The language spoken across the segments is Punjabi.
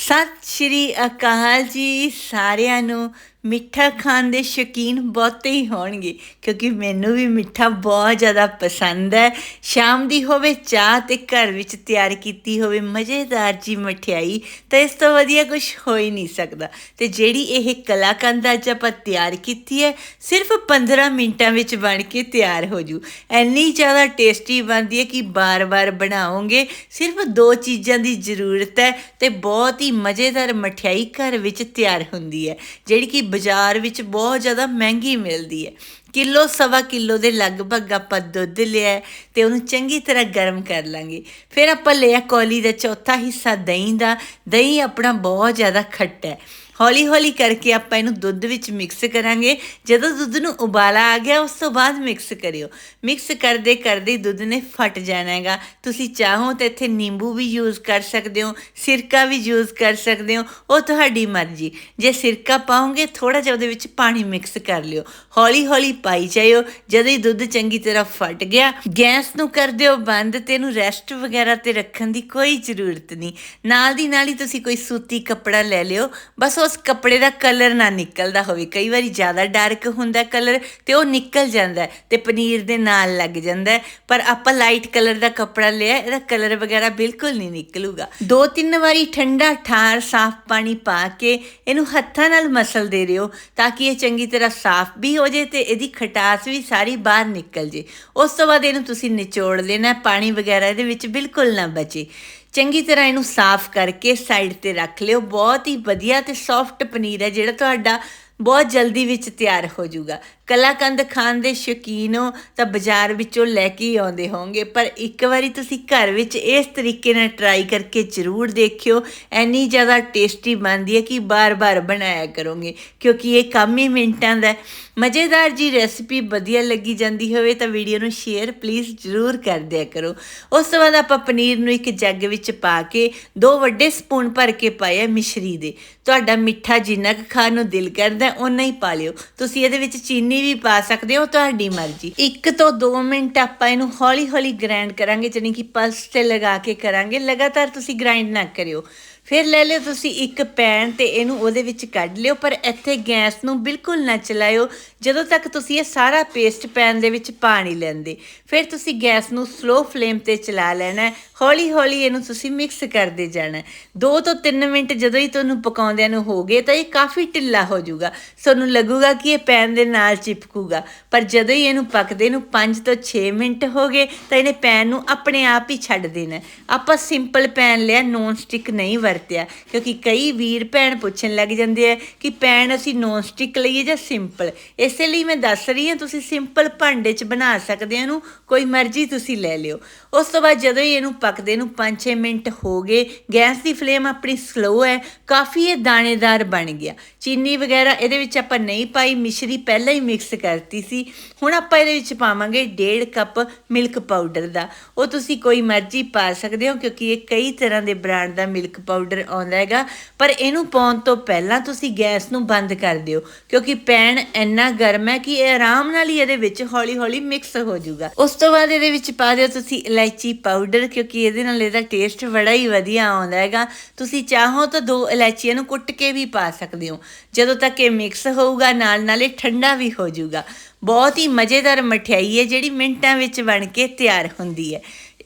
ਸਤਿ ਸ਼੍ਰੀ ਅਕਾਲ ਜੀ ਸਾਰਿਆਂ ਨੂੰ ਮਿੱਠਾ ਖਾਣ ਦੇ ਸ਼ੌਕੀਨ ਬਹੁਤੇ ਹੀ ਹੋਣਗੇ, ਕਿਉਂਕਿ ਮੈਨੂੰ ਵੀ ਮਿੱਠਾ ਬਹੁਤ ਜ਼ਿਆਦਾ ਪਸੰਦ ਹੈ। ਸ਼ਾਮ ਦੀ ਹੋਵੇ, ਚਾਹ ਤੇ ਘਰ ਵਿੱਚ ਤਿਆਰ ਕੀਤੀ ਹੋਵੇ ਮਜ਼ੇਦਾਰ ਜੀ ਮਠਿਆਈ, ਤਾਂ ਇਸ ਤੋਂ ਵਧੀਆ ਕੁਝ ਹੋ ਹੀ ਨਹੀਂ ਸਕਦਾ। ਤੇ ਜਿਹੜੀ ਇਹ ਕਲਾਕੰਦ ਅੱਜ ਆਪਾਂ ਤਿਆਰ ਕੀਤੀ ਹੈ, ਸਿਰਫ 15 ਮਿੰਟਾਂ ਵਿੱਚ ਬਣ ਕੇ ਤਿਆਰ ਹੋ ਜੂ। ਇੰਨੀ ਜ਼ਿਆਦਾ ਟੇਸਟੀ ਬਣਦੀ ਹੈ ਕਿ ਬਾਰ-ਬਾਰ ਬਣਾਓਗੇ, ਸਿਰਫ ਦੋ ਚੀਜ਼ਾਂ ਦੀ ਜ਼ਰੂਰਤ ਹੈ ਤੇ ਬਹੁਤ ਹੀ ਮਜ਼ੇਦਾਰ ਮਠਿਆਈ ਘਰ ਵਿੱਚ ਤਿਆਰ ਹੁੰਦੀ ਹੈ, ਜਿਹੜੀ ਕਿ ਬਾਜ਼ਾਰ ਵਿੱਚ ਬਹੁਤ ਜ਼ਿਆਦਾ ਮਹਿੰਗੀ ਮਿਲਦੀ ਹੈ। ਕਿਲੋ, ਸਵਾ ਕਿਲੋ ਦੇ ਲਗਭਗ ਆਪਾਂ ਦੁੱਧ ਲਿਆ ਹੈ ਤੇ ਉਹਨੂੰ ਚੰਗੀ ਤਰ੍ਹਾਂ ਗਰਮ ਕਰ ਲਾਂਗੇ। ਫਿਰ ਆਪਾਂ ਲਿਆ ਕੋਲੀ ਦਾ ਚੌਥਾ ਹਿੱਸਾ ਦਹੀਂ ਦਾ। ਦਹੀਂ ਆਪਣਾ ਬਹੁਤ ਜ਼ਿਆਦਾ ਖੱਟਾ ਹੈ। ਹੌਲੀ ਹੌਲੀ ਕਰਕੇ ਆਪਾਂ ਇਹਨੂੰ ਦੁੱਧ ਵਿੱਚ ਮਿਕਸ ਕਰਾਂਗੇ। ਜਦੋਂ ਦੁੱਧ ਨੂੰ ਉਬਾਲਾ ਆ ਗਿਆ, ਉਸ ਤੋਂ ਬਾਅਦ ਮਿਕਸ ਕਰਿਓ। ਮਿਕਸ ਕਰਦੇ ਕਰਦੇ ਦੁੱਧ ਨੇ ਫਟ ਜਾਣਾ ਹੈਗਾ ਤੁਸੀਂ ਚਾਹੋ ਤਾਂ ਇੱਥੇ ਨਿੰਬੂ ਵੀ ਯੂਜ਼ ਕਰ ਸਕਦੇ ਹੋ, ਸਿਰਕਾ ਵੀ ਯੂਜ਼ ਕਰ ਸਕਦੇ ਹੋ, ਉਹ ਤੁਹਾਡੀ ਮਰਜ਼ੀ। ਜੇ ਸਿਰਕਾ ਪਾਉਂਗੇ ਥੋੜਾ ਜਿਹਾ ਉਹਦੇ ਵਿੱਚ ਪਾਣੀ ਮਿਕਸ ਕਰ ਲਿਓ। ਹੌਲੀ ਹੌਲੀ ਪਾਈ ਜਾਇਓ। ਜਦੋਂ ਹੀ ਦੁੱਧ ਚੰਗੀ ਤਰ੍ਹਾਂ ਫਟ ਗਿਆ, ਗੈਸ ਨੂੰ ਕਰ ਦਿਓ ਬੰਦ ਤੇ ਇਹਨੂੰ ਰੈਸਟ ਵਗੈਰਾ ਤੇ ਰੱਖਣ ਦੀ ਕੋਈ ਜ਼ਰੂਰਤ ਨਹੀਂ। ਨਾਲ ਦੀ ਨਾਲ ਹੀ ਤੁਸੀਂ ਕੋਈ ਸੂਤੀ ਕੱਪੜਾ ਲੈ ਲਿਓ। ਬਸ ਉਸ ਉਸ ਕੱਪੜੇ ਦਾ ਕਲਰ ਨਾ ਨਿਕਲਦਾ ਹੋਵੇ। ਕਈ ਵਾਰੀ ਜ਼ਿਆਦਾ ਡਾਰਕ ਹੁੰਦਾ ਕਲਰ ਤੇ ਉਹ ਨਿਕਲ ਜਾਂਦਾ ਹੈ ਤੇ ਪਨੀਰ ਦੇ ਨਾਲ ਲੱਗ ਜਾਂਦਾ ਪਰ ਆਪਾਂ ਲਾਈਟ ਕਲਰ ਦਾ ਕੱਪੜਾ ਲਿਆ, ਇਹਦਾ ਕਲਰ ਵਗੈਰਾ ਬਿਲਕੁਲ ਨਹੀਂ ਨਿਕਲੂਗਾ। ਦੋ ਤਿੰਨ ਵਾਰੀ ਠੰਡਾ ਠਾਰ, ਸਾਫ਼ ਪਾਣੀ ਪਾ ਕੇ ਇਹਨੂੰ ਹੱਥਾਂ ਨਾਲ ਮਸਲ ਦੇ ਰਿਓ ਤਾਂ ਕਿ ਇਹ ਚੰਗੀ ਤਰ੍ਹਾਂ ਸਾਫ਼ ਵੀ ਹੋ ਜੇ ਤੇ ਇਹਦੀ ਖਟਾਸ ਵੀ ਸਾਰੀ ਬਾਹਰ ਨਿਕਲ ਜੇ ਉਸ ਤੋਂ ਬਾਅਦ ਇਹਨੂੰ ਤੁਸੀਂ ਨਿਚੋੜ ਲੈਣਾ, ਪਾਣੀ ਵਗੈਰਾ ਇਹਦੇ ਵਿੱਚ ਬਿਲਕੁਲ ਨਾ ਬਚੇ। ਚੰਗੀ ਤਰ੍ਹਾਂ ਇਹਨੂੰ ਸਾਫ਼ ਕਰਕੇ ਸਾਈਡ ਤੇ ਰੱਖ ਲਿਓ। ਬਹੁਤ ਹੀ ਵਧੀਆ ਤੇ ਸੌਫਟ ਪਨੀਰ ਹੈ ਜਿਹੜਾ ਤੁਹਾਡਾ ਬਹੁਤ ਜਲਦੀ ਵਿੱਚ ਤਿਆਰ ਹੋ ਜਾਊਗਾ। ਕਲਾਕੰਦ ਖਾਣ ਦੇ ਸ਼ੌਕੀਨ ਹੋ ਤਾਂ ਬਾਜ਼ਾਰ ਵਿੱਚੋਂ ਲੈ ਕੇ ਹੀ ਆਉਂਦੇ ਹੋਵੋਗੇ ਪਰ ਇੱਕ ਵਾਰੀ ਤੁਸੀਂ ਘਰ ਵਿੱਚ ਇਸ ਤਰੀਕੇ ਨਾਲ ਟਰਾਈ ਕਰਕੇ ਜ਼ਰੂਰ ਦੇਖਿਓ ਐਨੀ ਜ਼ਿਆਦਾ ਟੇਸਟੀ ਬਣਦੀ ਹੈ ਕਿ ਬਾਰ-ਬਾਰ ਬਣਾਇਆ ਕਰੋਗੇ। ਕਿਉਂਕਿ ਇਹ ਕੰਮ ਹੀ ਮਿੰਟਾਂ ਦਾ ਮਜ਼ੇਦਾਰ ਜੀ ਰੈਸਪੀ ਵਧੀਆ ਲੱਗੀ ਜਾਂਦੀ ਹੋਵੇ ਤਾਂ ਵੀਡੀਓ ਨੂੰ ਸ਼ੇਅਰ ਪਲੀਜ਼ ਜ਼ਰੂਰ ਕਰ ਦਿਆ ਕਰੋ। ਉਸ ਤੋਂ ਬਾਅਦ ਆਪਾਂ ਪਨੀਰ ਨੂੰ ਇੱਕ ਜੱਗ ਵਿੱਚ ਪਾ ਕੇ ਦੋ ਵੱਡੇ ਸਪੂਨ ਭਰ ਕੇ ਪਾਇਆ ਮਿਸ਼ਰੀ ਦੇ। ਤੁਹਾਡਾ ਮਿੱਠਾ ਜਿੰਨਾ ਕੁ ਖਾਣ ਨੂੰ ਦਿਲ ਕਰਦਾ ਹੈ, ਓਨਾ ਹੀ ਪਾ ਲਿਓ। ਤੁਸੀਂ ਇਹਦੇ ਵਿੱਚ ਚੀਨੀ ਵੀ ਪਾ ਸਕਦੇ ਹੋ ਤੁਹਾਡੀ ਮਰਜ਼ੀ। ਇੱਕ ਤੋਂ 2 ਮਿੰਟ ਆਪਾਂ ਇਹਨੂੰ ਹੌਲੀ ਹੌਲੀ ਗ੍ਰਾਈਂਡ ਕਰਾਂਗੇ ਜਾਣੀ ਕਿ ਪਲਸ ਤੇ ਲਗਾ ਕੇ ਕਰਾਂਗੇ। ਲਗਾਤਾਰ ਤੁਸੀਂ ਗ੍ਰਾਈਂਡ ਨਾ ਕਰਿਓ। ਫਿਰ ਲੈ ਲਿਓ ਤੁਸੀਂ ਇੱਕ ਪੈਨ ਤੇ ਇਹਨੂੰ ਉਹਦੇ ਵਿੱਚ ਕੱਢ ਲਿਓ, ਪਰ ਇੱਥੇ ਗੈਸ ਨੂੰ ਬਿਲਕੁਲ ਨਾ ਚਲਾਇਓ, ਜਦੋਂ ਤੱਕ ਤੁਸੀਂ ਇਹ ਸਾਰਾ ਪੇਸਟ ਪੈਨ ਦੇ ਵਿੱਚ ਪਾ ਨਹੀਂ ਲੈਂਦੇ। ਫਿਰ ਤੁਸੀਂ ਗੈਸ ਨੂੰ ਸਲੋ ਫਲੇਮ ਤੇ ਚਲਾ ਲੈਣਾ ਹੈ ਹੌਲੀ ਹੌਲੀ ਇਹਨੂੰ ਤੁਸੀਂ ਮਿਕਸ ਕਰਦੇ ਜਾਣਾ ਹੈ। 2 ਤੋਂ 3 ਮਿੰਟ ਜਦੋਂ ਹੀ ਤੁਹਾਨੂੰ ਪਕਾਉਂਦਿਆਂ ਨੂੰ ਹੋ ਗਏ, ਤਾਂ ਇਹ ਕਾਫੀ ਢਿੱਲਾ ਹੋ ਜਾਊਗਾ। ਤੁਹਾਨੂੰ ਲੱਗੂਗਾ ਕਿ ਇਹ ਪੈਨ ਦੇ ਨਾਲ ਚਿਪਕੂਗਾ, ਪਰ ਜਦੋਂ ਹੀ ਇਹਨੂੰ ਪਕਦੇ ਨੂੰ 5 ਤੋਂ 6 ਮਿੰਟ ਹੋ ਗਏ, ਤਾਂ ਇਹਨੇ ਪੈਨ ਨੂੰ ਆਪਣੇ ਆਪ ਹੀ ਛੱਡ ਦੇਣਾ ਆਪਾਂ ਸਿੰਪਲ ਪੈਨ ਲਿਆ ਨੌਨ ਸਟਿਕ ਨਹੀਂ ਵਰਤ ਵਰਤਿਆ। ਕਿਉਂਕਿ ਕਈ ਵੀਰ ਭੈਣ ਪੁੱਛਣ ਲੱਗ ਜਾਂਦੇ ਆ ਕਿ ਪੈਨ ਅਸੀਂ ਨੌਨ ਸਟਿਕ ਲਈਏ ਜਾਂ ਸਿੰਪਲ ਇਸੇ ਲਈ ਮੈਂ ਦੱਸ ਰਹੀ ਹਾਂ, ਤੁਸੀਂ ਸਿੰਪਲ ਭਾਂਡੇ 'ਚ ਬਣਾ ਸਕਦੇ ਹੋ ਇਹਨੂੰ, ਕੋਈ ਮਰਜ਼ੀ ਤੁਸੀਂ ਲੈ ਲਿਓ। ਉਸ ਤੋਂ ਬਾਅਦ ਜਦੋਂ ਹੀ ਇਹਨੂੰ ਪਕਦੇ ਨੂੰ 5-6 ਮਿੰਟ ਹੋ ਗਏ, ਗੈਸ ਦੀ ਫਲੇਮ ਆਪਣੀ ਸਲੋ ਹੈ, ਕਾਫੀ ਇਹ ਦਾਣੇਦਾਰ ਬਣ ਗਿਆ। ਚੀਨੀ ਵਗੈਰਾ ਇਹਦੇ ਵਿੱਚ ਆਪਾਂ ਨਹੀਂ ਪਾਈ, ਮਿਸ਼ਰੀ ਪਹਿਲਾਂ ਹੀ ਮਿਕਸ ਕਰਤੀ ਸੀ। ਹੁਣ ਆਪਾਂ ਇਹਦੇ ਵਿੱਚ ਪਾਵਾਂਗੇ 1.5 ਕੱਪ ਮਿਲਕ ਪਾਊਡਰ ਦਾ। ਉਹ ਤੁਸੀਂ ਕੋਈ ਮਰਜ਼ੀ ਪਾ ਸਕਦੇ ਹੋ, ਕਿਉਂਕਿ ਇਹ ਕਈ ਤਰ੍ਹਾਂ ਦੇ ਬ੍ਰਾਂਡ ਦਾ ਮਿਲਕ ਪਾਊਡਰ ਪਾਊਡਰ ਆਉਂਦਾ ਹੈਗਾ, ਪਰ ਇਹਨੂੰ ਪਾਉਣ ਤੋਂ ਪਹਿਲਾਂ ਤੁਸੀਂ ਗੈਸ ਨੂੰ ਬੰਦ ਕਰ ਦਿਓ, ਕਿਉਂਕਿ ਪੈਨ ਇੰਨਾ ਗਰਮ ਹੈ ਕਿ ਇਹ ਆਰਾਮ ਨਾਲ ਹੀ ਇਹਦੇ ਵਿੱਚ ਹੌਲੀ-ਹੌਲੀ ਮਿਕਸ ਹੋ ਜਾਊਗਾ। ਉਸ ਤੋਂ ਬਾਅਦ ਇਹਦੇ ਵਿੱਚ ਪਾ ਦਿਓ ਤੁਸੀਂ ਇਲਾਇਚੀ ਪਾਊਡਰ ਕਿਉਂਕਿ ਇਹਦੇ ਨਾਲ ਇਹਦਾ ਟੇਸਟ ਬੜਾ ਹੀ ਵਧੀਆ ਆਉਂਦਾ ਹੈਗਾ। ਤੁਸੀਂ ਚਾਹੋ ਤਾਂ ਦੋ ਇਲਾਇਚੀਆਂ ਨੂੰ ਕੁੱਟ ਕੇ ਵੀ ਪਾ ਸਕਦੇ ਹੋ। ਜਦੋਂ ਤੱਕ ਇਹ ਮਿਕਸ ਹੋਊਗਾ ਨਾਲ ਨਾਲ ਇਹ ਠੰਡਾ ਵੀ ਹੋ ਜਾਊਗਾ। ਬਹੁਤ ਹੀ ਮਜ਼ੇਦਾਰ ਮਠਿਆਈ ਹੈ, ਜਿਹੜੀ ਮਿੰਟਾਂ ਵਿੱਚ ਬਣ ਕੇ ਤਿਆਰ ਹੁੰਦੀ ਹੈ।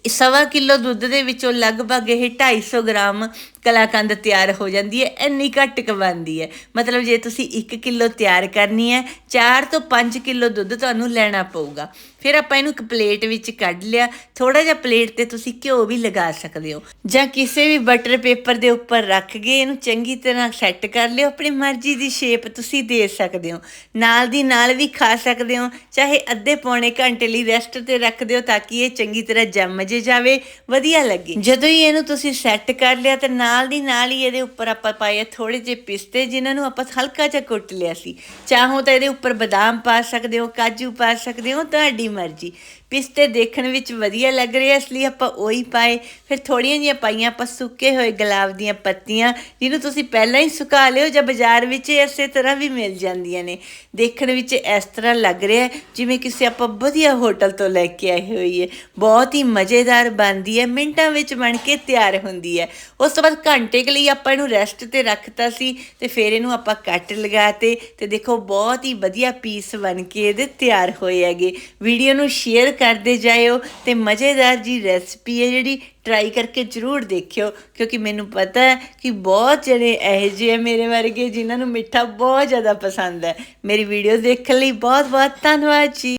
ਸਵਾ ਕਿਲੋ ਦੁੱਧ ਦੇ ਵਿੱਚੋਂ ਲਗਭਗ ਇਹ 250 ਗ੍ਰਾਮ ਕਲਾਕੰਦ ਤਿਆਰ ਹੋ ਜਾਂਦੀ ਹੈ, ਇੰਨੀ ਘੱਟ ਕੁ ਬਣਦੀ ਹੈ। ਮਤਲਬ ਜੇ ਤੁਸੀਂ 1 ਕਿਲੋ ਤਿਆਰ ਕਰਨੀ ਹੈ 4 ਤੋਂ 5 ਕਿਲੋ ਦੁੱਧ ਤੁਹਾਨੂੰ ਲੈਣਾ ਪਊਗਾ। ਫਿਰ ਆਪਾਂ ਇਹਨੂੰ ਇੱਕ ਪਲੇਟ ਵਿੱਚ ਕੱਢ ਲਿਆ ਥੋੜਾ ਜਿਹਾ ਪਲੇਟ ਤੇ ਤੁਸੀਂ ਘਿਓ ਵੀ ਲਗਾ ਸਕਦੇ ਹੋ। ਜਾਂ ਕਿਸੇ ਵੀ ਬਟਰ ਪੇਪਰ ਦੇ ਉੱਪਰ ਰੱਖ ਕੇ ਇਹਨੂੰ ਚੰਗੀ ਤਰ੍ਹਾਂ ਸੈੱਟ ਕਰ ਲਿਓ, ਆਪਣੀ ਮਰਜ਼ੀ ਦੀ ਸ਼ੇਪ ਤੁਸੀਂ ਦੇ ਸਕਦੇ ਹੋ। ਨਾਲ ਦੀ ਨਾਲ ਵੀ ਖਾ ਸਕਦੇ ਹੋ, ਚਾਹੇ ਅੱਧੇ ਪੌਣੇ ਘੰਟੇ ਲਈ ਰੈਸਟ ਤੇ ਰੱਖ ਦਿਓ ਤਾਂ ਕਿ ਇਹ ਚੰਗੀ ਤਰ੍ਹਾਂ ਜੰਮ ਜੇ ਜਾਵੇ, ਵਧੀਆ ਲੱਗੇ। ਜਦੋਂ ਹੀ ਇਹਨੂੰ ਤੁਸੀਂ ਸੈੱਟ ਕਰ ਲਿਆ ਤੇ ਨਾਲ ਨਾਲ ਦੀ ਨਾਲ ਹੀ ਇਹਦੇ ਉੱਪਰ ਆਪਾਂ ਪਾਏ ਥੋੜੇ ਜਿਹੇ ਪਿਸਤੇ ਜਿਨ੍ਹਾਂ ਨੂੰ ਆਪਾਂ ਹਲਕਾ ਜਿਹਾ ਕੁੱਟ ਲਿਆ ਸੀ। ਚਾਹੋ ਤਾਂ ਇਹਦੇ ਉੱਪਰ ਬਦਾਮ ਪਾ ਸਕਦੇ ਹੋ, ਕਾਜੂ ਪਾ ਸਕਦੇ ਹੋ, ਤੁਹਾਡੀ ਮਰਜ਼ੀ। ਪਿਸਤੇ ਦੇਖਣ ਵਿੱਚ ਵਧੀਆ ਲੱਗ ਰਿਹਾ ਇਸ ਲਈ ਆਪਾਂ ਉਹੀ ਪਾਏ। ਫਿਰ ਥੋੜੀਆਂ ਜਿਹੀਆਂ ਪਾਈਆਂ, ਆਪਾਂ ਸੁੱਕੇ ਹੋਏ ਗੁਲਾਬ ਦੀਆਂ ਪੱਤੀਆਂ, ਜਿਹਨੂੰ ਤੁਸੀਂ ਪਹਿਲਾਂ ਹੀ ਸੁਕਾ ਲਿਓ ਜਾਂ ਬਾਜ਼ਾਰ ਵਿੱਚ ਇਸੇ ਤਰ੍ਹਾਂ ਵੀ ਮਿਲ ਜਾਂਦੀਆਂ ਨੇ। ਦੇਖਣ ਵਿੱਚ ਇਸ ਤਰ੍ਹਾਂ ਲੱਗ ਰਿਹਾ ਜਿਵੇਂ ਕਿਸੇ ਆਪਾਂ ਵਧੀਆ ਹੋਟਲ ਤੋਂ ਲੈ ਕੇ ਆਏ ਹੋਈਏ ਬਹੁਤ ਹੀ ਮਜ਼ੇਦਾਰ ਬਣਦੀ ਹੈ, ਮਿੰਟਾਂ ਵਿੱਚ ਬਣ ਕੇ ਤਿਆਰ ਹੁੰਦੀ ਹੈ। ਉਸ ਤੋਂ ਬਾਅਦ ਘੰਟੇ ਕੁ ਲਈ ਆਪਾਂ ਇਹਨੂੰ ਰੈਸਟ ਤੇ ਰੱਖਤਾ ਸੀ ਤੇ ਫਿਰ ਇਹਨੂੰ ਆਪਾਂ ਕੱਟ ਲਗਾਤੇ ਤੇ ਦੇਖੋ ਬਹੁਤ ਹੀ ਵਧੀਆ ਪੀਸ ਬਣ ਕੇ ਇਹਦੇ ਤਿਆਰ ਹੋਏ ਹੈਗੇ। ਵੀਡੀਓ ਨੂੰ ਸ਼ੇਅਰ ਕਰਦੇ ਜਾਇਓ ਤੇ ਮਜ਼ੇਦਾਰ ਜੀ ਰੈਸਪੀ ਹੈ ਜਿਹੜੀ ਟਰਾਈ ਕਰਕੇ ਜ਼ਰੂਰ ਦੇਖਿਓ, ਕਿਉਂਕਿ ਮੈਨੂੰ ਪਤਾ ਹੈ ਕਿ ਬਹੁਤ ਜਣੇ ਇਹੋ ਜਿਹੇ ਆ ਮੇਰੇ ਵਰਗੇ ਜਿਨ੍ਹਾਂ ਨੂੰ ਮਿੱਠਾ ਬਹੁਤ ਜ਼ਿਆਦਾ ਪਸੰਦ ਹੈ। ਮੇਰੀ ਵੀਡੀਓ ਦੇਖਣ ਲਈ ਬਹੁਤ ਬਹੁਤ ਧੰਨਵਾਦ ਜੀ।